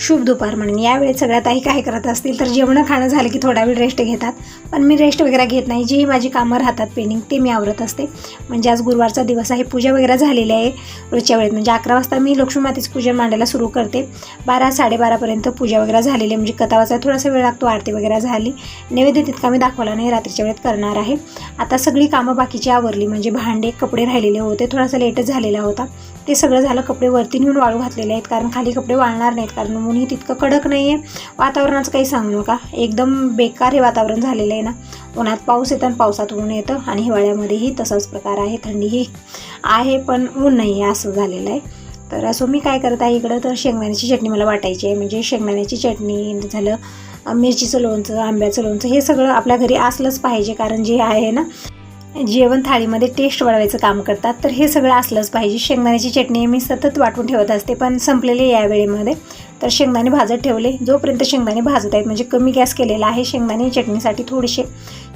शुभ दुपार म्हणून. यावेळेत सगळ्यात आई काय करत असतील तर जेवणं खाणं झालं की थोडा वेळ रेस्ट घेतात. पण मी रेस्ट वगैरे घेत नाही. जी माझी कामं राहतात पेंडिंग ते मी आवरत असते. म्हणजे आज गुरुवारचा दिवस आहे. पूजा वगैरे झालेली आहे रोजच्या वेळेत. म्हणजे अकरा वाजता मी लक्ष्मीमातेचं पूजन मांडायला सुरू करते. बारा साडेबारापर्यंत पूजा वगैरे झालेली आहे. म्हणजे कथा वाचायला थोडासा वेळ लागतो. आरती वगैरे झाली. नैवेद्य तितका मी दाखवला नाही. रात्रीच्या वेळेत करणार आहे. आता सगळी कामं बाकीची आवरली. म्हणजे भांडे कपडे राहिलेले होते. थोडासा लेटच झालेला होता. ते सगळं झालं कपडे वरती नेऊन वाळू घातलेले आहेत कारण खाली कपडे वाळणार नाहीत कारण ऊनही तितकं कडक नाही आहे वातावरणाचं काही सांगू नका. एकदम बेकार हे वातावरण झालेलं आहे ना. उन्हात पाऊस येतं आणि पावसात ऊन येतं आणि हिवाळ्यामध्येही तसाच प्रकार आहे थंडीही आहे पण ऊन नाही आहे असं झालेलं आहे. तर असं मी काय करत आहे इकडं तर शेंगदाण्याची चटणी मला वाटायची आहे. म्हणजे शेंगदाण्याची चटणी झालं मिरचीचं लोणचं आंब्याचं लोणचं हे सगळं आपल्या घरी असलंच पाहिजे कारण जे आहे ना जेवण थाळीमध्ये टेस्ट वाढवायचं काम करतात. तर हे सगळं असलंच पाहिजे. शेंगदाण्याची चटणी मी सतत वाटून ठेवत असते पण संपलेली या वेळेमध्ये. तर शेंगदाणे भाजत ठेवले. जोपर्यंत शेंगदाणे भाजत आहेत म्हणजे कमी गॅस केलेला आहे शेंगदाणे चटणीसाठी थोडेसे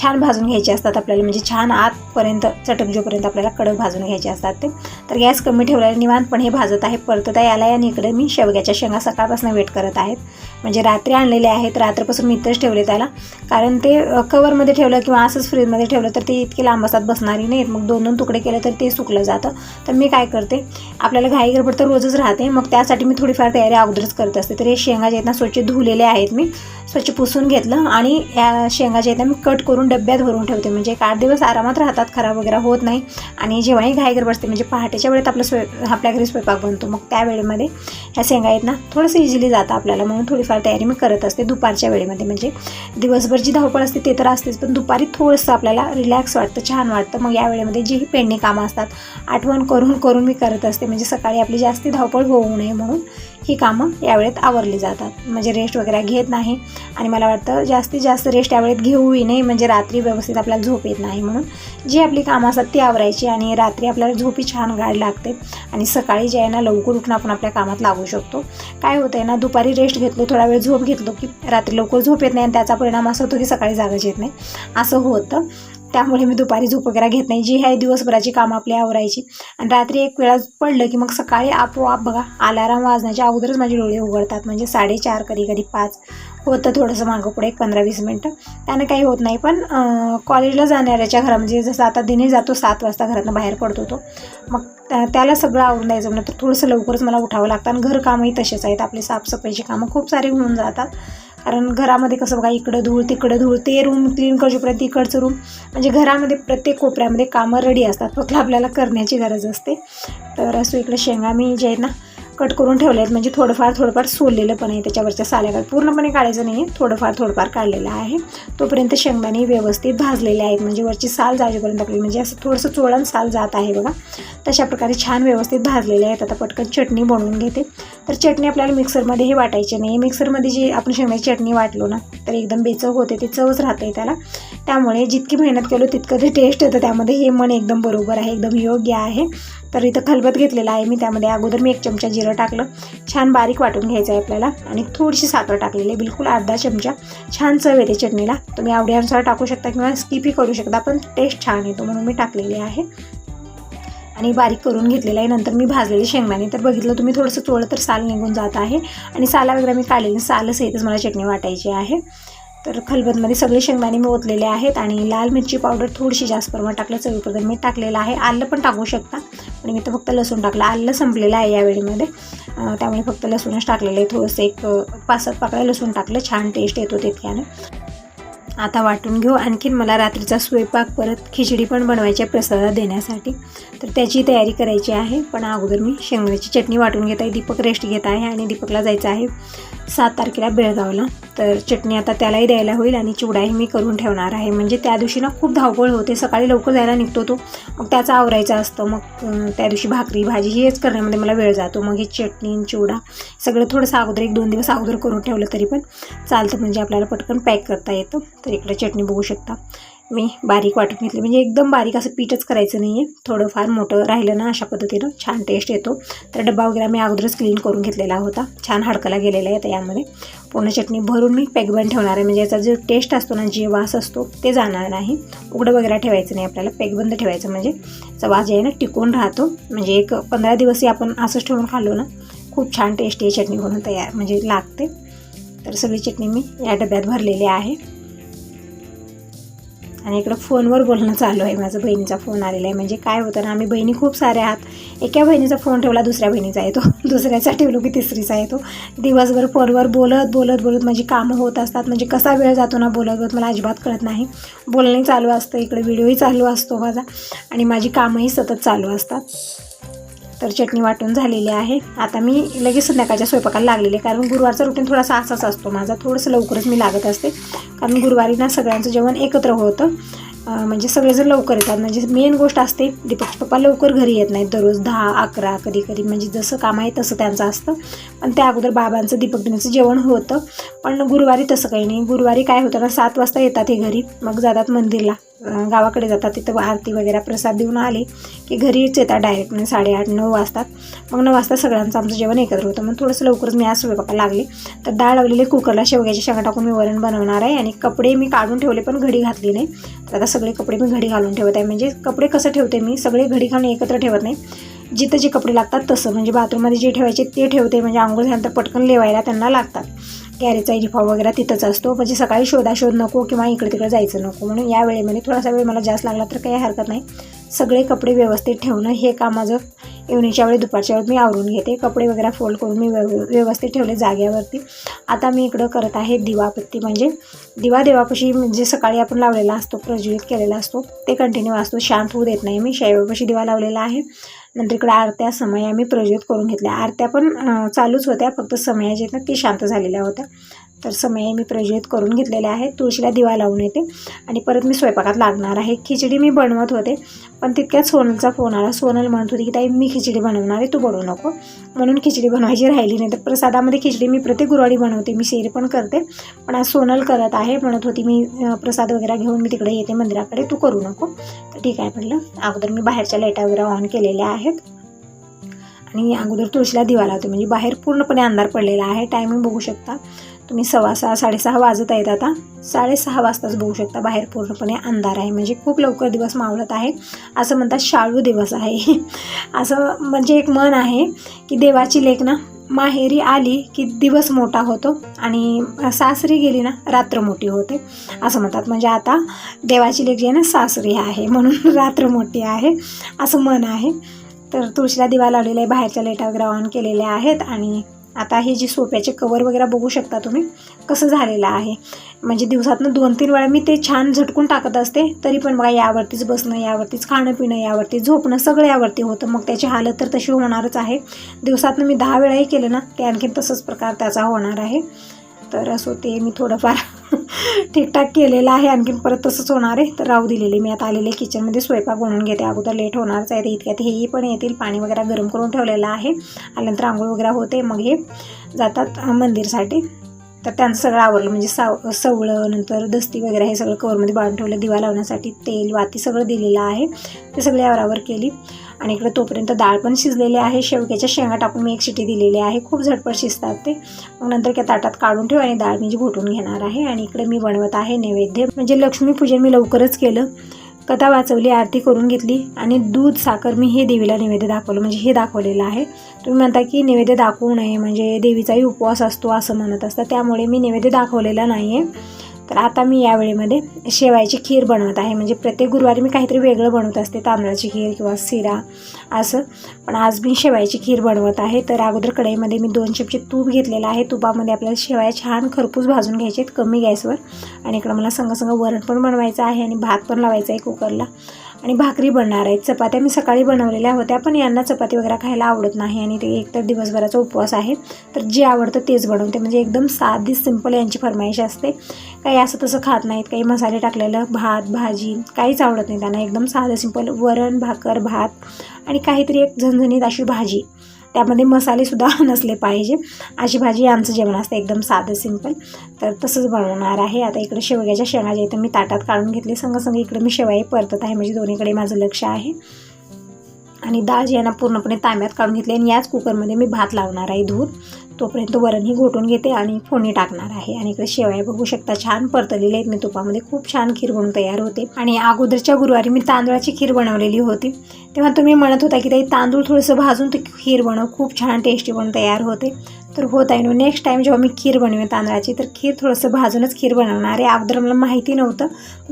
छान भाजून घ्यायचे असतात आपल्याला म्हणजे छान आतपर्यंत चटक जोपर्यंत आपल्याला कडक भाजून घ्यायचे असतात ते. तर गॅस कमी ठेवल्याने निवांत पण हे भाजत आहे. परतता याला आणि इकडे मी शेवग्याच्या शेंगा सकाळपासून वेट करत आहेत. म्हणजे रात्री आणलेले आहेत. रात्रीपासून मी इथंच ठेवले त्याला. कारण ते कवरमध्ये ठेवलं किंवा असंच फ्रीजमध्ये ठेवलं तर ते इतके लांब असतात बसणारी नाहीत. मग दोन दोन तुकडे केले तर ते सुकलं जातं. तर मी काय करते आपल्याला घाई गडबड तर रोजच राहते. मग त्यासाठी मी थोडीफार तयारी अगोदरच करत असते. तर हे शेंगा जे आहेत ना स्वच्छ धुलेले आहेत मी. स्वच्छ पुसून घेतलं आणि या शेंगा जे आहेत मी कट करून डब्यात भरून ठेवते. म्हणजे एक आठ दिवस आरामात राहतात खराब वगैरे होत नाही. आणि जेव्हाही घाई बसते असते म्हणजे पहाटेच्या वेळेत आपलं स्वय आपल्या घरी स्वयंपाक बनतो. मग त्या वेळेमध्ये ह्या शेंगा आहेत ना थोडंसं इझिली जातं आपल्याला. म्हणून थोडीफार तयारी मी करत असते दुपारच्या वेळेमध्ये. म्हणजे दिवसभर जी धावपळ असते ते तर असतेच. पण दुपारी थोडंसं आपल्याला रिलॅक्स वाटतं छान वाटतं. मग या वेळेमध्ये जीही पेंडिंग कामं असतात आठवण करून करून मी करत असते. म्हणजे सकाळी आपली जास्ती धावपळ होऊ नये म्हणून ही कामं यावेळेत आवरली जातात. म्हणजे रेस्ट वगैरे घेत नाही आणि मला वाटतं जास्तीत जास्त रेस्ट यावेळेत घेऊही नाही म्हणजे रात्री व्यवस्थित आपल्याला झोप येत नाही म्हणून जी आपली कामं असतात ती आवरायची आणि रात्री आपल्याला झोपी छान गाड लागते आणि सकाळी जे आहे ना लवकर उठून आपण आपल्या कामात लागू शकतो. काय होतं आहे ना दुपारी रेस्ट घेतलो थोडा वेळ झोप घेतलो की रात्री लवकर झोप येत नाही आणि त्याचा परिणाम असा होतो की सकाळी जागाच येत नाही. असं होतं. त्यामुळे मी दुपारी झोप वगैरे घेत नाही. जी आहे दिवसभराची कामं आपली आवरायची. आणि रात्री एक वेळा पडलं की मग सकाळी आपोआप बघा अलाराम वाजण्याच्या अगोदरच माझे डोळे उघडतात. म्हणजे साडेचार कधी कधी पाच होतं थोडंसं मागं पुढे एक पंधरा वीस मिनटं. त्यानं काही होत नाही. पण कॉलेजला जाणाऱ्याच्या घरा म्हणजे जसं आता दिने जातो सात वाजता घरातनं बाहेर पडतो तो. मग त्या- त्याला सगळं आवरून द्यायचं म्हणलं तर थोडंसं लवकरच मला उठावं लागतं. आणि घरकामही तसेच आहेत. आपली साफसफाईची कामं खूप सारे होऊन जातात. कारण घरामध्ये कसं बघा इकडं धूळ तिकडं धूळ ते रूम क्लीन करूपर्यंत इकडचं रूम म्हणजे घरामध्ये प्रत्येक कोपऱ्यामध्ये कामं रेडी असतात फक्त आपल्याला करण्याची गरज असते. तर असं इकडे शेंगा मी जे आहेत ना कट करून ठेवले आहेत. म्हणजे थोडंफार थोडंफार सोललेलं पण आहे त्याच्यावरच्या साल्या पूर्णपणे काढायचं नाही आहे थोडंफार थोडंफार काढलेलं आहे. तोपर्यंत शेंगदाणे व्यवस्थित भाजलेले आहेत. म्हणजे वरची साल जाजेपर्यंत आपली म्हणजे असं थोडंसं चोळण साल जात आहे बघा. तशा प्रकारे छान व्यवस्थित भाजलेले आहेत. आता पटकन चटणी बनवून घेते. तर चटणी आपल्याला मिक्सरमध्येही वाटायची नाही. मिक्सरमध्ये जी आपण शेंगण्याची चटणी वाटलो ना तर एकदम बेचव होते ते चवच राहते त्याला. त्यामुळे जितकी मेहनत केलो तितकं ते टेस्ट येतं. त्यामध्ये हे मन एकदम बरोबर आहे एकदम योग्य आहे. तर इथं खलबत घेतलेला आहे मी. त्यामध्ये अगोदर मी एक चमचा जिरं टाकलं. छान बारीक वाटून घ्यायचं आहे आपल्याला. आणि थोडीशी साखर टाकलेली आहे. बिलकुल अर्धा चमचा. छान चव येते चटणीला. तुम्ही आवडीनुसार टाकू शकता किंवा स्किपही करू शकता पण टेस्ट छान येतो म्हणून मी टाकलेली आहे. आणि बारीक करून घेतलेलं आहे. नंतर मी भाजलेले शेंगदाणे तर बघितलं तुम्ही थोडंसं चोळलं तर साल निघून जात आहे. आणि साला वगैरे मी काढलेली सालसहितच मला चटणी वाटायची आहे. तर खलबतमध्ये सगळे शेंगदाणे मी ओतलेले आहेत आणि लाल मिरची पावडर थोडीशी जास्त प्रमाणात टाकलं चवीपुरतं मी टाकलेलं आहे. आलं पण टाकू शकता आणि मी तर फक्त लसूण टाकलं. आलं संपलेलं आहे या वेळेमध्ये. त्यामुळे फक्त लसूणच टाकलेलं आहे. थोडंसं एक पाच सात पाकळ्या लसूण टाकलं. छान टेस्ट येतो तितक्यानं आता वाटून घेऊ. आणखीन मला रात्रीचा स्वयंपाक परत खिचडी पण बनवायची आहे प्रसादात देण्यासाठी. तर त्याची तयारी करायची आहे. पण अगोदर मी शेंगण्याची चटणी वाटून घेत आहे. दीपक रेस्ट घेत आहे आणि दीपकला जायचं आहे. सात तारखेला बेळगावला. तर चटणी आता त्यालाही द्यायला होईल आणि चिवडाही मी करून ठेवणार आहे. म्हणजे त्या दिवशी ना खूप धावपळ होते. सकाळी लवकर जायला निघतो तो. मग त्याचा आवरायचा असतं. मग त्या दिवशी भाकरी भाजी हेच करण्यामध्ये मला वेळ जातो. मग हे चटणी चिवडा सगळं थोडंसं अगोदर एक दोन दिवस अगोदर करून ठेवलं तरी पण चालतं. म्हणजे आपल्याला पटकन पॅक करता येतं. तर इकडे चटणी बघू शकता. मी बारीक वाटून घेतली. म्हणजे एकदम बारीक असं पीठच करायचं नाही आहे थोडंफार मोठं राहिलं ना अशा पद्धतीनं. छान टेस्ट येतो. तर डबा वगैरे मी अगोदरच क्लीन करून घेतलेला होता. छान हडकला गेलेला आहे तर यामध्ये. पूर्ण चटणी भरून मी पॅकबंद ठेवणार आहे. म्हणजे याचा जो टेस्ट असतो ना जे वास असतो ते जाणार नाही. उघडं वगैरे ठेवायचं नाही आपल्याला. पॅकबंद ठेवायचं म्हणजे. याचा वास जे आहे ना टिकून राहतो. म्हणजे एक पंधरा दिवसही आपण असंच ठेवून खाल्लो ना खूप छान टेस्टी चटणी बनवून तयार म्हणजे लागते. तर सगळी चटणी मी या डब्यात भरलेली आहे. आणि इकडं फोनवर बोलणं चालू आहे. माझं बहिणीचा फोन आलेला आहे. म्हणजे काय होतं ना आम्ही बहिणी खूप साऱ्या आहात. एका बहिणीचा फोन ठेवला दुसऱ्या बहिणीचा येतो. दुसऱ्याचा ठेवलो की तिसरीचा येतो. दिवसभर फोनवर बोलत बोलत बोलत माझी कामं होत असतात. म्हणजे कसा वेळ जातो ना बोलत बोलत मला अजिबात कळत नाही. बोलणंही चालू असतं. इकडे व्हिडिओही चालू असतो माझा. आणि माझी कामंही सतत चालू असतात. तर चटणी वाटून झालेली आहे. आता मी लगेच संध्याकाळच्या स्वयंपाकाला लागलेले कारण गुरुवारचा रुटीन थोडासा असाच असतो. माझा थोडंसं लवकरच मी लागत असते. कारण गुरुवारी ना सगळ्यांचं जेवण एकत्र होतं. म्हणजे सगळेजण लवकर येतात म्हणजे मेन गोष्ट असते दीपकचे पप्पा लवकर घरी येत नाहीत. दररोज दहा अकरा कधी कधी म्हणजे जसं काम आहे तसं त्यांचं असतं. पण त्या अगोदर बाबांचं दीपक दिनाचं जेवण होतं. पण गुरुवारी तसं काही नाही. गुरुवारी काय होतं ना सात वाजता येतात हे घरी. मग जातात मंदिरला. गावाकडे जातात तिथं आरती वगैरे प्रसाद देऊन आले की घरीच येतात डायरेक्ट म्हणजे साडेआठ नऊ वाजतात मग नऊ वाजता सगळ्यांचं आमचं जेवण एकत्र होतं. मग थोडंसं लवकरच मी आज स्वयंपाकाला लागले. तर डाळ लावलेले कुकरला शेवग्याची शेंगा टाकून मी वरण बनवणार आहे आणि कपडे मी काढून ठेवले पण घडी घातली नाही. तर आता सगळे कपडे मी घडी घालून ठेवत आहे. म्हणजे कपडे कसं ठेवते मी? सगळे घडी घालून एकत्र ठेवत नाही. जिथं जे कपडे लागतात तसं. म्हणजे बाथरूममध्ये जे ठेवायचे ते ठेवते. म्हणजे आंघोळ झाल्यानंतर पटकन लेवायला त्यांना लागतात. गॅरेजचा युनिफॉर्म वगैरे तिथंच असतो. म्हणजे सकाळी शोधाशोध नको किंवा इकडे तिकडे जायचं नको. म्हणून या वेळेमध्ये थोडासा वेळ मला जास्त लागला तर काही हरकत नाही. सगळे कपडे व्यवस्थित ठेवणं हे काम माझं इव्हनिंगच्या वेळी दुपारच्या वेळी मी आवरून घेते. कपडे वगैरे फोल्ड करून मी व्यव व्यवस्थित ठेवले जाग्यावरती. आता मी इकडं करत आहे दिवापत्ती. म्हणजे दिवा देवापाशी म्हणजे सकाळी आपण लावलेला असतो प्रज्वलित केलेला असतो. ते कंटिन्यू असतो शांत होऊ देत नाही मी. शैवापाशी दिवा लावलेला आहे. नंतर इकडं आरत्या समया मी प्रज्वलित करून घेतल्या. आरत्या पण चालूच होत्या. फक्त समया जे आहेत ना ती शांत झालेल्या होत्या. तर समय मी प्रज्वलित करून घेतलेले आहे. तुळशीला दिवा लावून येते. आणि परत मी स्वयंपाकात लागणार आहे. खिचडी मी बनवत होते. पण तितक्यात सोनलचा फोन आला. सोनल म्हणत होती की ताई मी खिचडी बनवणार आहे. तू बनवू नको. म्हणून खिचडी बनवायची राहिली नाही. तर प्रसादामध्ये खिचडी मी प्रत्येक गुरुवारी बनवते. मी शेर पण करते. पण आज सोनल करत आहे. म्हणत होती मी प्रसाद वगैरे घेऊन मी तिकडे येते मंदिराकडे. तू करू नको. तर ठीक आहे म्हटलं. अगोदर मी बाहेरच्या लाईटा वगैरे ऑन केलेल्या आहेत. आणि अगोदर तुळशीला दिवा लावते. म्हणजे बाहेर पूर्णपणे अंधार पडलेला आहे. टायमिंग बघू शकता. तुम्ही सव्वा सहा साडेसहा वाजत आहेत आता. साडेसहा वाजताच बघू शकता बाहेर पूर्णपणे अंधार आहे. म्हणजे खूप लवकर दिवस मावळत आहे. असं म्हणतात शाळू दिवस आहे. असं म्हणजे एक मन आहे की देवाची लेख ना माहेरी आली की दिवस मोठा होतो आणि सासरी गेली ना रात्र मोठी होते. असं म्हणतात. म्हणजे आता देवाची लेख जी आहे ना सासरी आहे. म्हणून रात्र मोठी आहे. असं मन आहे. तर तुळशीला दिवा लावलेला आहे. बाहेरच्या लाईटा वगैरे ऑन केलेल्या आहेत आणि आता हे जे सोप्याचे कवर वगैरे बघू शकता तुम्ही कसं झालेलं आहे. म्हणजे दिवसातनं दोन तीन वेळा मी ते छान झटकून टाकत असते तरी पण बघा यावरतीच बसणं यावरतीच खाणं पिणं यावरती झोपणं सगळं यावरती होतं. मग त्याची हालत तर तशी होणारच आहे. दिवसातनं मी दहा वेळाही केलं ना ते आणखीन तसंच प्रकार त्याचा होणार आहे. तर असो ते मी थोडंफार ठीकठाक केलेलं आहे. आणखीन परत तसंच होणार आहे. तर राहू दिलेले. मी आता आलेले किचनमध्ये स्वयंपाक बनवून घेते. अगोदर लेट होणारच आहे. तर इतक्यात हेही पण येतील. पाणी वगैरे गरम करून ठेवलेलं आहे. आल्यानंतर आंघोळ वगैरे होते. मग हे जातात मंदिरसाठी. तर त्यांचं सगळं आवरलं. म्हणजे साव सवळं नंतर दस्ती वगैरे हे सगळं कवरमध्ये बांधून ठेवलं. दिवा लावण्यासाठी तेल वाती सगळं दिलेलं आहे. ते सगळे आवरावर केली. आणि इकडे तोपर्यंत डाळ पण शिजलेली आहे. शेवग्याच्या शेंगा टाकून मी एक शिटी दिलेली आहे. खूप झटपट शिजतात ते. मग नंतर त्या ताटात काढून ठेव आणि डाळ म्हणजे घोटून घेणार आहे. आणि इकडे मी बनवत आहे नैवेद्य. म्हणजे लक्ष्मीपूजन मी लवकरच केलं. कथा वाचवली आरती करून घेतली आणि दूध साखर मी हे देवीला नैवेद्य दाखवलं. म्हणजे हे दाखवलेलं आहे. तुम्ही म्हणता की नैवेद्य दाखवू नये म्हणजे देवीचाही उपवास असतो असं म्हणत असतं. त्यामुळे मी नैवेद्य दाखवलेला नाही आहे तर आता मी या वेळेमध्ये शेवायची खीर बनवत आहे. म्हणजे प्रत्येक गुरुवारी मी काहीतरी वेगळं बनवत असते. तांदळाची खीर किंवा शिरा असं. पण आज मी शेवायची खीर बनवत आहे. तर अगोदर कढईमध्ये मी दोन चमचे तूप घेतलेलं आहे. तुपामध्ये आपल्याला शेवाया छान खरपूस भाजून घ्यायचे आहेत. कमी गॅसवर. आणि इकडं मला संगसंग वरण पण बनवायचं आहे आणि भात पण लावायचा आहे कुकरला. आणि भाकरी बनणार आहेत. चपात्या मी सकाळी बनवलेल्या होत्या पण यांना चपाती वगैरे खायला आवडत नाही आणि ते एकतर दिवसभराचा उपवास आहे. तर जे आवडतं तेच बनवते. म्हणजे एकदम साधी सिंपल यांची फरमाईश असते. काही असं तसं खात नाहीत. काही मसाले टाकलेलं भात भाजी काहीच आवडत नाही त्यांना. एकदम साधं सिंपल वरण भाकर भात आणि काहीतरी एक झणझणीत अशी भाजी. त्यामध्ये मसालेसुद्धा नसले पाहिजे. अशी भाजी आमचं जेवण असतं एकदम साधं सिंपल तर तसंच बनवणार आहे. आता इकडे शेवग्याच्या शेंगा जे मी ताटात काढून घेतले. संग इकडे मी शेवाई परतत आहे. म्हणजे दोन्हीकडे माझं लक्ष आहे. आणि डाळ जी आहे ना पूर्णपणे तांब्यात काढून घेतली आणि याच कुकरमध्ये मी भात लावणार आहे धूत तोपर्यंत वरणही घोटून घेते आणि फोडणी टाकणार आहे. आणि इकडे शेवया बघू शकता छान परतलेले आहेत. मी तुपामध्ये खूप छान खीर बनवून तयार होते. आणि अगोदरच्या गुरुवारी मी तांदळाची खीर बनवलेली होती. तेव्हा तुम्ही म्हणत होता की ताई तांदूळ थोडंसं भाजून ते खीर बनव. खूप छान टेस्टी बनून तयार होते. तर होत आहे नेक्स्ट टाईम जेव्हा मी खीर बनवेन तांदळाची तर खीर थोडंसं भाजूनच खीर बनवणार आहे. अगोदर मला माहिती नव्हतं.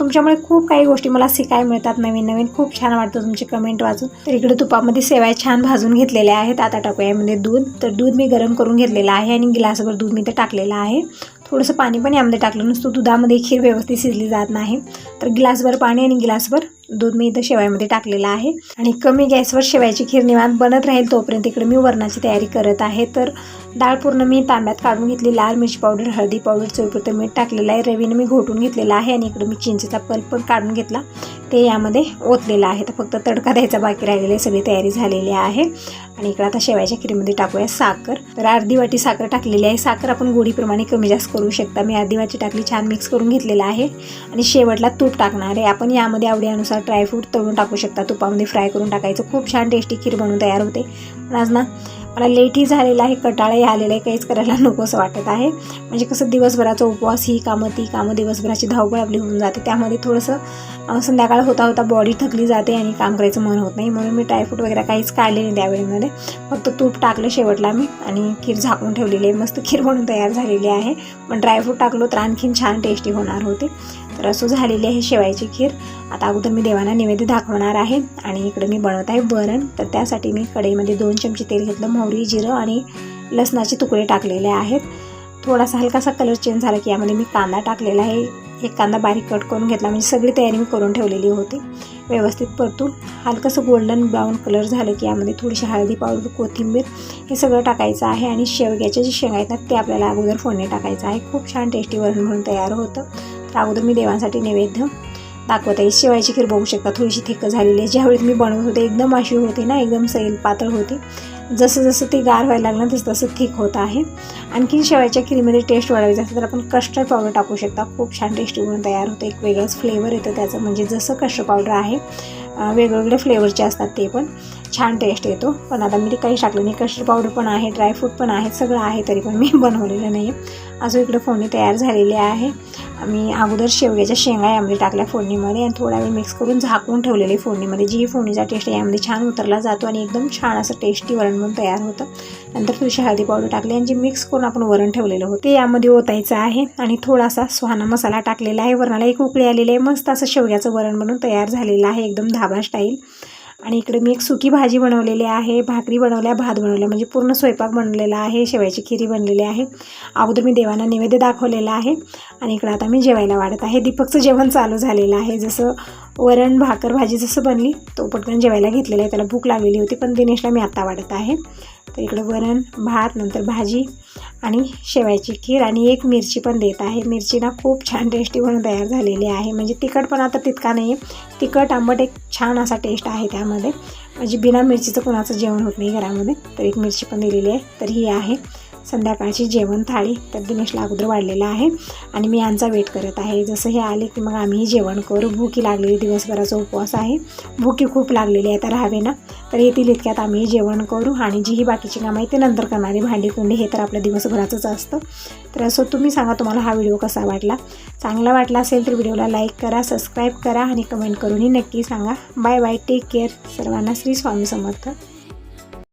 तुमच्यामुळे खूप काही गोष्टी मला शिकायला मिळतात. नवीन नवीन खूप छान वाटतं तुमचे कमेंट वाचून. तर इकडे तुपामध्ये सेवाय छान भाजून घेतलेल्या आहेत. आता टाकूया दूध. तर दूध मी गरम करून घेतलेलं आहे आणि गिलासभर दूध मी ते टाकलेलं आहे. थोडंसं पाणी पण यामध्ये टाकलं. नुसतं दुधामध्ये खीर व्यवस्थित शिजली जात नाही. तर गिलासभर पाणी आणि गिलासभर दूध मी इथं शेवायमध्ये टाकलेलं आहे. आणि कमी गॅसवर शेवायची खीर निवांत बनत राहील तोपर्यंत इकडे मी वरणाची तयारी करत आहे. तर डाळ पूर्ण मी तांब्यात काढून घेतली. लाल मिरची पावडर हळदी पावडर चवीपुरतं मीठ टाकलेलं आहे. रवीनं मी घोटून घेतलेला आहे आणि इकडे मी चिंचेचा पल्प पण काढून घेतला. ते यामध्ये ओतलेलं आहे. तर फक्त तडका द्यायचा बाकी राहिलेली सगळी तयारी झालेली आहे. आणि इकडे आता शेवायच्या खीरमध्ये टाकूया साखर. तर अर्धी वाटी साखर टाकलेली आहे. साखर आपण गोडीप्रमाणे कमी जास्त करू शकता. मी अर्धी वाटी टाकली छान मिक्स करून घेतलेलं आहे. आणि शेवटला तूप टाकणार आहे. आपण यामध्ये आवडीनुसार ड्रायफ्रूट तळून टाकू शकता. तुपामध्ये फ्राय करून टाकायचं. खूप छान टेस्टी खीर बनवून तयार होते. पण आज ना मला लेटही झालेला आहे कटाळाही आलेला आहे काहीच करायला नको वाटत आहे. म्हणजे कसं दिवसभराचा उपवास ही कामं ती कामं दिवसभराची धावपळ आपली होऊन जाते. त्यामध्ये थोडंसं संध्याकाळ होता होता बॉडी थकली जाते आणि काम करायचं मन होत नाही. म्हणून मी ड्रायफ्रूट वगैरे काहीच काढले नाही त्यावेळेमध्ये. फक्त तूप टाकलं शेवटला मी आणि खीर झाकून ठेवलेली आहे. मस्त खीर म्हणून तयार झालेली आहे. पण ड्रायफ्रूट टाकलो तर आणखीन छान टेस्टी होणार होते. तर असं झालेली आहे शेवायची खीर. आता अगोदर मी देवांना नैवेद्य दाखवणार आहे आणि इकडे मी बनवत आहे वरण. तर त्यासाठी मी कढईमध्ये दोन चमचे तेल घेतलं मोहरी जिरं आणि लसणाचे तुकडे टाकलेले आहेत. थोडासा हलकासा कलर चेंज झाला की यामध्ये मी कांदा टाकलेला आहे. एक कांदा बारीक कट करून घेतला म्हणजे सगळी तयारी मी करून ठेवलेली होती. व्यवस्थित परतून हलकंसं गोल्डन ब्राऊन कलर झालं की यामध्ये थोडीशी हळदी पावडर कोथिंबीर हे सगळं टाकायचं आहे आणि शेवग्याचे जे शेंगा आहेत ना ते आपल्याला अगोदर फोडणी टाकायचं आहे. खूप छान टेस्टी वरण म्हणून तयार होतं. तर अगोदर मी देवांसाठी नैवेद्य दाखवत. आहे शेवायची खीर बघू शकता. थोडीशी थिक्क झालेली आहे. ज्यावेळी मी बनवत होते एकदम अशी होती ना एकदम सैल पातळ होते. जसं जसं ते गार व्हायला लागलं तसं तसं थिक होत आहे. आणखीन शेवायच्या खीरमध्ये टेस्ट वाढवायची असेल तर आपण कस्टर्ड पावडर टाकू शकता. खूप छान टेस्टी म्हणून तयार होतं. एक वेगळंच फ्लेवर येतं त्याचं. म्हणजे जसं कस्टर्ड पावडर आहे वेगवेगळे फ्लेवरचे असतात ते पण. छान टेस्ट येतो. पण आता मी ते काही टाकलं नाही. कस्टर्ड पावडर पण आहे ड्रायफ्रूट पण आहे सगळं आहे तरी पण मी बनवलेलं नाही अजून इकडे फोडणी तयार झालेली आहे. मी अगोदर शेवग्याच्या शेंगा यामध्ये टाकल्या फोडणीमध्ये आणि थोडा वेळ मिक्स करून झाकून ठेवलेली फोडणीमध्ये. जी फोडणीचा टेस्ट यामध्ये छान उतरला जातो आणि एकदम छान असं टेस्टी वरण म्हणून तयार होतं. नंतर थोडीशी हळदी पावडर टाकली आणि जे मिक्स करून आपण वरण ठेवलेलं होतं ते यामध्ये ओतायचं आहे. आणि थोडासा सुहाना मसाला टाकलेला आहे. वरणाला एक उकळी आलेली आहे. मस्त असं शेवग्याचं वरण बनून तयार झालेलं आहे. एकदम धाबा स्टाईल आणि इकडे मी एक सुकी भाजी बनवलेली आहे भाकरी बनवल्या भात बनवल्या म्हणजे पूर्ण स्वयंपाक बनवलेला आहे शेवयाची खिरी बनलेली आहे. अगोदर मी देवांना नैवेद्य दाखवलेला आहे आणि इकडं आता मी जेवायला वाढत आहे. दीपकचं जेवण चालू झालेलं आहे. जसं वरण भाकर भाजी जसं बनली तो पटकन जेवायला घेतलेला आहे. त्याला भूक लागलेली होती पण दिनेशला मी आत्ता वाढत आहे. तर इकडं वरण भात नंतर भाजी आणि शेवायची खीर आणि एक मिरची पण देत आहे. मिरची ना खूप छान टेस्टी म्हणून तयार झालेली आहे. म्हणजे तिखट पण आता तितका नाही आहे तिखट आंबट एक छान असा टेस्ट आहे त्यामध्ये. म्हणजे बिना मिरचीचं कोणाचं जेवण होत नाही घरामध्ये. तर एक मिरची पण दिलेली आहे. तर ही आहे. संध्याकाळची जेवण थाळी तर दिनेशला अगोदर वाढलेला आहे. आणि मी यांचा वेट करत आहे. जसं हे आले की मग आम्ही जेवण करू. भूकी लागलेली दिवसभराचा उपवास आहे. भूकी खूप लागलेली आहे. तर हवे ना? तर येतील इतक्यात आम्ही जेवण करू. आणि जी ही बाकीची कामं आहे ते नंतर करणारी. भांडी कुंडी हे तर आपल्या दिवसभराचंच असतं. तर असं तुम्ही सांगा तुम्हाला हा व्हिडिओ कसा वाटला? चांगला वाटला असेल तर व्हिडिओला लाईक करा सबस्क्राईब करा आणि कमेंट करूनही नक्की सांगा. Bye bye. Take care. सर्वांना श्री स्वामी समर्थ.